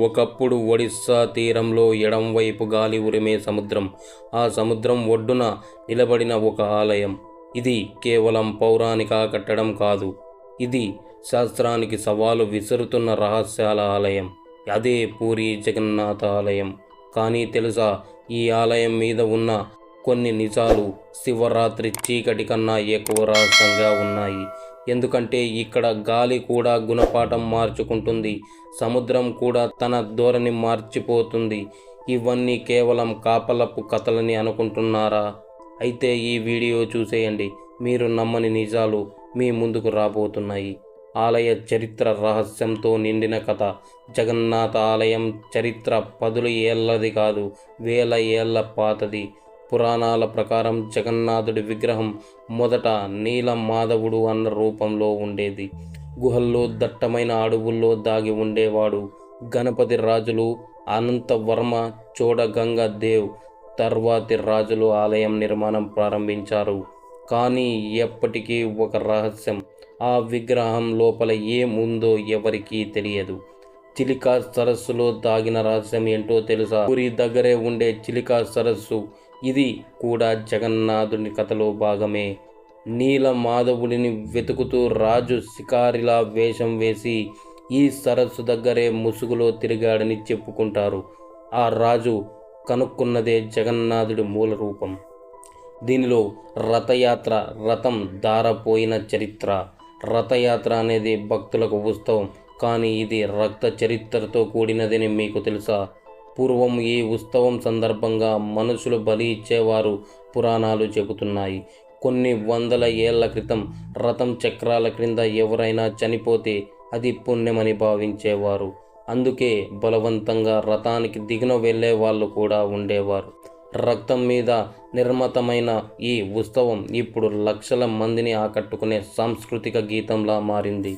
ఒకప్పుడు ఒడిస్సా తీరంలో ఎడంవైపు గాలి ఉరిమే సముద్రం. ఆ సముద్రం ఒడ్డున నిలబడిన ఒక ఆలయం. ఇది కేవలం పౌరాణిక కట్టడం కాదు. ఇది శాస్త్రానికి సవాలు విసురుతున్న రహస్యాల ఆలయం. అదే పూరి జగన్నాథ ఆలయం. కానీ తెలుసా ఈ ఆలయం మీద ఉన్న కొన్ని నిజాలు శివరాత్రి చీకటి కన్నా ఎక్కువ రహస్యంగా ఉన్నాయి. ఎందుకంటే ఇక్కడ గాలి కూడా గుణపాఠం మార్చుకుంటుంది. సముద్రం కూడా తన ధోరణి మార్చిపోతుంది. ఇవన్నీ కేవలం కాపలపు కథలని అనుకుంటున్నారా? అయితే ఈ వీడియో చూసేయండి. మీరు నమ్మని నిజాలు మీ ముందుకు రాబోతున్నాయి. ఆలయ చరిత్ర రహస్యంతో నిండిన కథ. జగన్నాథ ఆలయం చరిత్ర పదుల ఏళ్ళది కాదు వేల ఏళ్ళ పాతది. పురాణాల ప్రకారం జగన్నాథుడి విగ్రహం మొదట నీల మాధవుడు అన్న రూపంలో ఉండేది. గుహల్లో దట్టమైన అడవుల్లో దాగి ఉండేవాడు గణపతి రాజులు అనంతవర్మ చోడగంగ దేవ్ తర్వాతి రాజులు ఆలయం నిర్మాణం ప్రారంభించారు. కానీ ఎప్పటికీ ఒక రహస్యం ఆ విగ్రహం లోపల ఏముందో ఎవరికీ తెలియదు. చిలికా సరస్సులో దాగిన రహస్యం ఏంటో తెలుసా? ఊరి దగ్గరే ఉండే చిలికా సరస్సు. ఇది కూడా జగన్నాథుని కథలో భాగమే. నీల మాధవుడిని వెతుకుతూ రాజు శికారిలా వేషం వేసి ఈ సరస్సు దగ్గరే ముసుగులో తిరిగాడని చెప్పుకుంటారు. ఆ రాజు కనుక్కున్నదే జగన్నాథుడి మూల రూపం. దీనిలో రథయాత్ర రథం దారపోయిన చరిత్ర. రథయాత్ర అనేది భక్తులకు ఉత్సవం. కానీ ఇది రక్త చరిత్రతో కూడినదని మీకు తెలుసా? పూర్వం ఈ ఉత్సవం సందర్భంగా మనుషులు బలి ఇచ్చేవారు పురాణాలు చెబుతున్నాయి. కొన్ని వందల ఏళ్ళ క్రితం రథం చక్రాల క్రింద ఎవరైనా చనిపోతే అది పుణ్యమని భావించేవారు. అందుకే బలవంతంగా రథానికి దిగున వెళ్ళే వాళ్ళు కూడా ఉండేవారు. రక్తం మీద నిర్మతమైన ఈ ఉత్సవం ఇప్పుడు లక్షల మందిని ఆకట్టుకునే సాంస్కృతిక గీతంలా మారింది.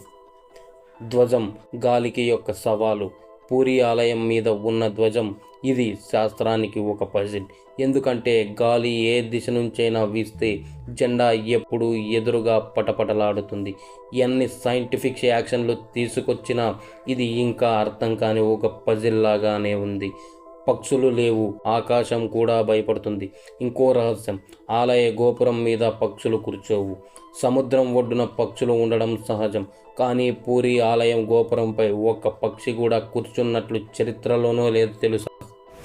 ధ్వజం గాలికి యొక్క సవాలు. పూరి ఆలయం మీద ఉన్న ధ్వజం ఇది శాస్త్రానికి ఒక పజిల్. ఎందుకంటే గాలి ఏ దిశ నుంచైనా వీస్తే జెండా ఎప్పుడూ ఎదురుగా పటపటలాడుతుంది. ఎన్ని సైంటిఫిక్ యాక్షన్లు తీసుకొచ్చినా ఇది ఇంకా అర్థం కాని ఒక పజిల్ లాగానే ఉంది. పక్షులు లేవు. ఆకాశం కూడా భయపడుతుంది. ఇంకో రహస్యం. ఆలయ గోపురం మీద పక్షులు కూర్చోవు. సముద్రం ఒడ్డున పక్షులు ఉండడం సహజం. కానీ పూరి ఆలయం గోపురంపై ఒక్క పక్షి కూడా కూర్చున్నట్లు చరిత్రలోనో లేదు తెలుసు?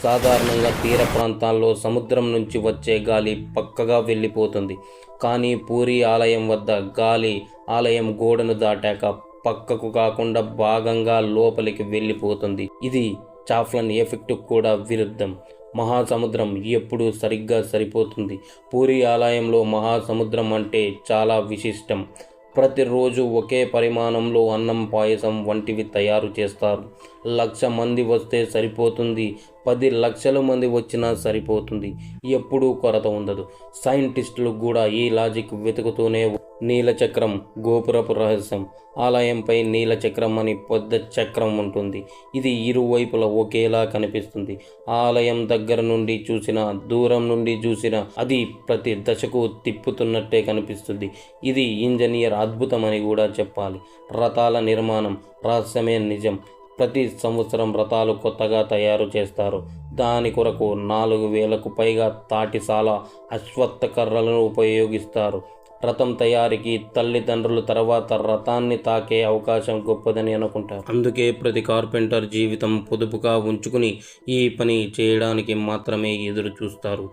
సాధారణంగా తీర ప్రాంతాల్లో సముద్రం నుంచి వచ్చే గాలి పక్కగా వెళ్ళిపోతుంది. కానీ పూరి ఆలయం వద్ద గాలి ఆలయం గోడను దాటాక పక్కకు కాకుండా భాగంగా లోపలికి వెళ్ళిపోతుంది. ఇది చాఫ్లన్ ఎఫెక్ట్ కూడా విరుద్ధం. మహాసముద్రం ఎప్పుడూ సరిగ్గా సరిపోతుంది. పూరి ఆలయంలో మహాసముద్రం అంటే చాలా విశిష్టం. ప్రతిరోజు ఒకే పరిమాణంలో అన్నం పాయసం వంటివి తయారు చేస్తారు. లక్ష మంది వస్తే సరిపోతుంది. పది లక్షల మంది వచ్చినా సరిపోతుంది. ఎప్పుడూ కొరత ఉండదు. సైంటిస్టులు కూడా ఈ లాజిక్ వెతుకుతూనే నీలచక్రం గోపురపు రహస్యం. ఆలయంపై నీలచక్రం అని పెద్ద చక్రం ఉంటుంది. ఇది ఇరువైపులా ఒకేలా కనిపిస్తుంది. ఆలయం దగ్గర నుండి చూసినా దూరం నుండి చూసినా అది ప్రతి దశకు తిప్పుతున్నట్టే కనిపిస్తుంది. ఇది ఇంజనీర్ అద్భుతమని కూడా చెప్పాలి. రథాల నిర్మాణం రహస్యమే నిజం. ప్రతి సంవత్సరం రథాలు కొత్తగా తయారు చేస్తారు. దాని కొరకు నాలుగు వేలకు పైగా తాటిసాల అశ్వత్థ కర్రలను ఉపయోగిస్తారు. రథం తయారీకి తల్లిదండ్రులు తర్వాత రథాన్ని తాకే అవకాశం గొప్పదని అనుకుంటారు. అందుకే ప్రతి కార్పెంటర్ జీవితం పొదుపుగా ఉంచుకుని ఈ పని చేయడానికి మాత్రమే ఎదురు చూస్తారు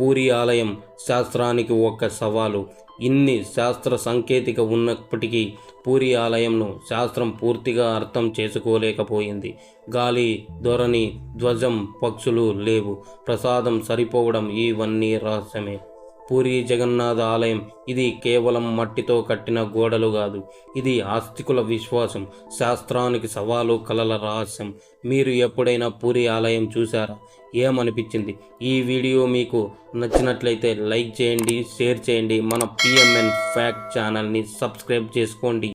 పూరి ఆలయం శాస్త్రానికి ఒక సవాలు. ఇన్ని శాస్త్ర సాంకేతిక ఉన్నప్పటికీ పూరి ఆలయంను శాస్త్రం పూర్తిగా అర్థం చేసుకోలేకపోయింది. గాలి ధోరణి ధ్వజం పక్షులు లేవు. ప్రసాదం సరిపోవడం ఇవన్నీ రహస్యమే పూరి జగన్నాథ ఆలయం. ఇది కేవలం మట్టితో కట్టిన గోడలు కాదు ఇది ఆస్తికుల విశ్వాసం. శాస్త్రానికి సవాలు కలల రహస్యం. మీరు ఎప్పుడైనా పూరి ఆలయం చూసారా ఏమనిపించింది? ఈ వీడియో మీకు నచ్చినట్లయితే లైక్ చేయండి షేర్ చేయండి. మన పిఎంఎన్ ఫ్యాక్ట్ ఛానల్ని సబ్స్క్రైబ్ చేసుకోండి.